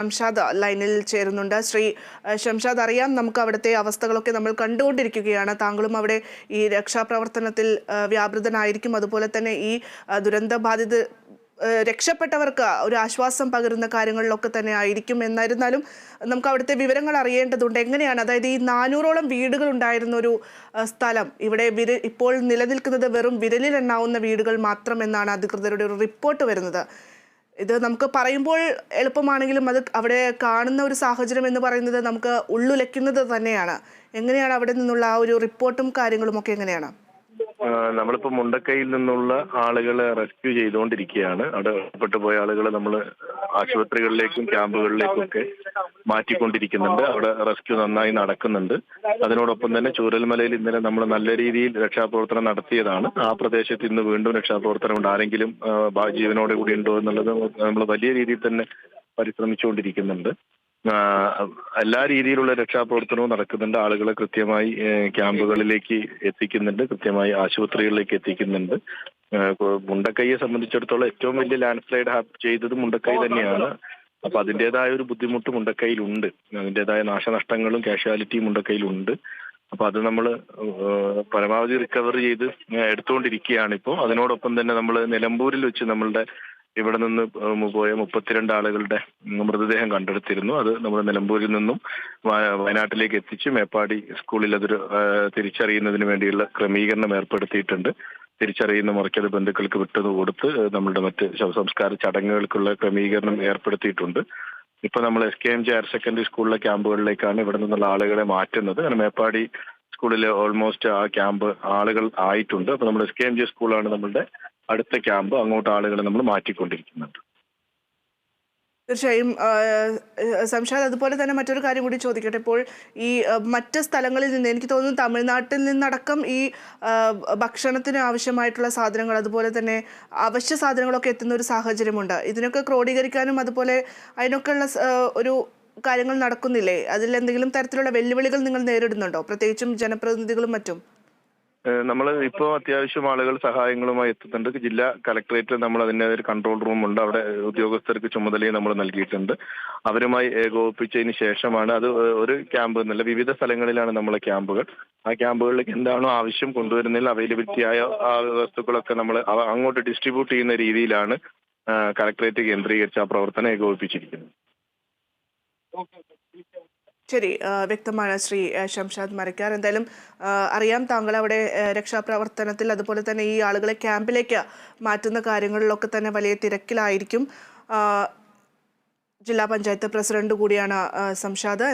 ഷംഷാദ് ലൈനിൽ ചേരുന്നുണ്ട്. ശ്രീ ഷംഷാദ് അറിയാം നമുക്ക് അവിടുത്തെ അവസ്ഥകളൊക്കെ നമ്മൾ കണ്ടുകൊണ്ടിരിക്കുകയാണ്. താങ്കളും അവിടെ ഈ രക്ഷാപ്രവർത്തനത്തിൽ വ്യാപൃതനായിരിക്കും. അതുപോലെ തന്നെ ഈ ദുരന്ത ബാധിത രക്ഷപ്പെട്ടവർക്ക് ഒരു ആശ്വാസം പകരുന്ന കാര്യങ്ങളിലൊക്കെ തന്നെ ആയിരിക്കും. എന്നായിരുന്നാലും നമുക്ക് അവിടുത്തെ വിവരങ്ങൾ അറിയേണ്ടതുണ്ട്. എങ്ങനെയാണ്? അതായത് ഈ നാനൂറോളം വീടുകൾ ഉണ്ടായിരുന്ന ഒരു സ്ഥലം. ഇവിടെ വിര ഇപ്പോൾ നിലനിൽക്കുന്നത് വെറും വിരലിൽ എണ്ണാവുന്ന വീടുകൾ മാത്രമെന്നാണ് അധികൃതരുടെ ഒരു റിപ്പോർട്ട് വരുന്നത്. ഇത് നമുക്ക് പറയുമ്പോൾ എളുപ്പമാണെങ്കിലും അത് അവിടെ കാണുന്ന ഒരു സാഹചര്യം എന്ന് പറയുന്നത് നമുക്ക് ഉള്ളുലയ്ക്കുന്നത് തന്നെയാണ്. എങ്ങനെയാണ് അവിടെ നിന്നുള്ള ആ ഒരു റിപ്പോർട്ടും കാര്യങ്ങളും ഒക്കെ എങ്ങനെയാണ്? നമ്മളിപ്പോൾ നമ്മളിപ്പോ മുണ്ടക്കൈയിൽ നിന്നുള്ള ആളുകളെ റെസ്ക്യൂ ചെയ്തുകൊണ്ടിരിക്കുകയാണ്. അവിടെ പെട്ടുപോയ ആളുകളെ നമ്മൾ ആശുപത്രികളിലേക്കും ക്യാമ്പുകളിലേക്കും ഒക്കെ മാറ്റിക്കൊണ്ടിരിക്കുന്നുണ്ട്. അവിടെ റെസ്ക്യൂ നന്നായി നടക്കുന്നുണ്ട്. അതിനോടൊപ്പം തന്നെ ചൂരൽമലയിൽ ഇന്നലെ നമ്മൾ നല്ല രീതിയിൽ രക്ഷാപ്രവർത്തനം നടത്തിയതാണ്. ആ പ്രദേശത്ത് ഇന്ന് വീണ്ടും രക്ഷാപ്രവർത്തനം ഉണ്ട്. ആരെങ്കിലും ജീവനോടെ കൂടി ഉണ്ടോ എന്നുള്ളത് നമ്മൾ വലിയ രീതിയിൽ തന്നെ പരിശ്രമിച്ചുകൊണ്ടിരിക്കുന്നുണ്ട്. എല്ലാ രീതിയിലുള്ള രക്ഷാപ്രവർത്തനവും നടക്കുന്നുണ്ട്. ആളുകളെ കൃത്യമായി ക്യാമ്പുകളിലേക്ക് എത്തിക്കുന്നുണ്ട്. കൃത്യമായി ആശുപത്രികളിലേക്ക് എത്തിക്കുന്നുണ്ട്. മുണ്ടക്കൈയെ സംബന്ധിച്ചിടത്തോളം ഏറ്റവും വലിയ ലാൻഡ് സ്ലൈഡ് ചെയ്തത് മുണ്ടക്കൈ തന്നെയാണ്. അപ്പൊ അതിന്റെതായ ഒരു ബുദ്ധിമുട്ട് മുണ്ടക്കൈയിലുണ്ട്. അതിന്റെതായ നാശനഷ്ടങ്ങളും കാഷ്വാലിറ്റിയും മുണ്ടക്കൈയിലുണ്ട്. അപ്പൊ അത് നമ്മൾ പരമാവധി റിക്കവർ ചെയ്ത് എടുത്തുകൊണ്ടിരിക്കുകയാണ് ഇപ്പോൾ അതിനോടൊപ്പം തന്നെ നമ്മൾ നിലമ്പൂരിൽ വെച്ച് നമ്മളുടെ ഇവിടെ നിന്ന് പോയ മുപ്പത്തിരണ്ട് ആളുകളുടെ മൃതദേഹം കണ്ടെടുത്തിരുന്നു. അത് നമ്മൾ നിലമ്പൂരിൽ നിന്നും വയ- വയനാട്ടിലേക്ക് എത്തിച്ച് മേപ്പാടി സ്കൂളിൽ അതൊരു തിരിച്ചറിയുന്നതിന് വേണ്ടിയുള്ള ക്രമീകരണം ഏർപ്പെടുത്തിയിട്ടുണ്ട്. തിരിച്ചറിയുന്ന മുറയ്ക്കത് ബന്ധുക്കൾക്ക് വിട്ടത് കൊടുത്ത് നമ്മളുടെ മറ്റ് ശവസംസ്കാര ചടങ്ങുകൾക്കുള്ള ക്രമീകരണം ഏർപ്പെടുത്തിയിട്ടുണ്ട്. ഇപ്പൊ നമ്മൾ S K M J higher secondary സ്കൂളിലെ ക്യാമ്പുകളിലേക്കാണ് ഇവിടെ നിന്നുള്ള ആളുകളെ മാറ്റുന്നത്. കാരണം മേപ്പാടി സ്കൂളിൽ ഓൾമോസ്റ്റ് ആ ക്യാമ്പ് ആളുകൾ ആയിട്ടുണ്ട്. അപ്പൊ നമ്മൾ എസ് കെ എം ജെ സ്കൂളാണ് നമ്മളുടെ അടുത്ത ക്യാമ്പ്. അങ്ങോട്ട് ആളുകളെ നമ്മൾ മാറ്റിക്കൊണ്ടിരിക്കുന്നുണ്ട്. തീർച്ചയായും സംശാദ് അതുപോലെ തന്നെ മറ്റൊരു കാര്യം കൂടി ചോദിക്കട്ടെ. ഇപ്പോൾ ഈ മറ്റ് സ്ഥലങ്ങളിൽ നിന്ന് എനിക്ക് തോന്നുന്നു തമിഴ്നാട്ടിൽ നിന്നടക്കം ഈ ഭക്ഷണത്തിന് ആവശ്യമായിട്ടുള്ള സാധനങ്ങൾ അതുപോലെ തന്നെ അവശ്യ സാധനങ്ങളൊക്കെ എത്തുന്ന ഒരു സാഹചര്യമുണ്ട്. ഇതിനൊക്കെ ക്രോഡീകരിക്കാനും അതുപോലെ അതിനൊക്കെയുള്ള ഒരു കാര്യങ്ങൾ നടക്കുന്നില്ലേ? അതിൽ എന്തെങ്കിലും തരത്തിലുള്ള വെല്ലുവിളികൾ നിങ്ങൾ നേരിടുന്നുണ്ടോ? പ്രത്യേകിച്ചും ജനപ്രതിനിധികളും മറ്റും. നമ്മൾ ഇപ്പോൾ അത്യാവശ്യം ആളുകൾ സഹായങ്ങളുമായി എത്തുന്നുണ്ട്. ജില്ലാ കലക്ടറേറ്റിൽ നമ്മൾ അതിന്റെ ഒരു കൺട്രോൾ റൂം ഉണ്ട്. അവിടെ ഉദ്യോഗസ്ഥർക്ക് ചുമതലയും നമ്മൾ നൽകിയിട്ടുണ്ട്. അവരുമായി ഏകോപിപ്പിച്ചതിന് ശേഷമാണ് അത് ഒരു ക്യാമ്പ് എന്നല്ല വിവിധ സ്ഥലങ്ങളിലാണ് നമ്മളെ ക്യാമ്പുകൾ. ആ ക്യാമ്പുകളിലേക്ക് എന്താണോ ആവശ്യം കൊണ്ടുവരുന്നതിൽ അവൈലബിലിറ്റി ആയ ആ വസ്തുക്കളൊക്കെ നമ്മൾ അങ്ങോട്ട് ഡിസ്ട്രിബ്യൂട്ട് ചെയ്യുന്ന രീതിയിലാണ് കലക്ടറേറ്റ് കേന്ദ്രീകരിച്ച് ആ പ്രവർത്തനം ഏകോപിപ്പിച്ചിരിക്കുന്നത്. ശരി വ്യക്തമാണ് ശ്രീ ശംഷാദ് മരക്കാർ. എന്തായാലും അറിയാം താങ്കൾ അവിടെ രക്ഷാപ്രവർത്തനത്തിൽ അതുപോലെ തന്നെ ഈ ആളുകളെ ക്യാമ്പിലേക്ക് മാറ്റുന്ന കാര്യങ്ങളിലൊക്കെ തന്നെ വലിയ തിരക്കിലായിരിക്കും. ജില്ലാ പഞ്ചായത്ത് പ്രസിഡന്റ് കൂടിയാണ് ശംഷാദ്.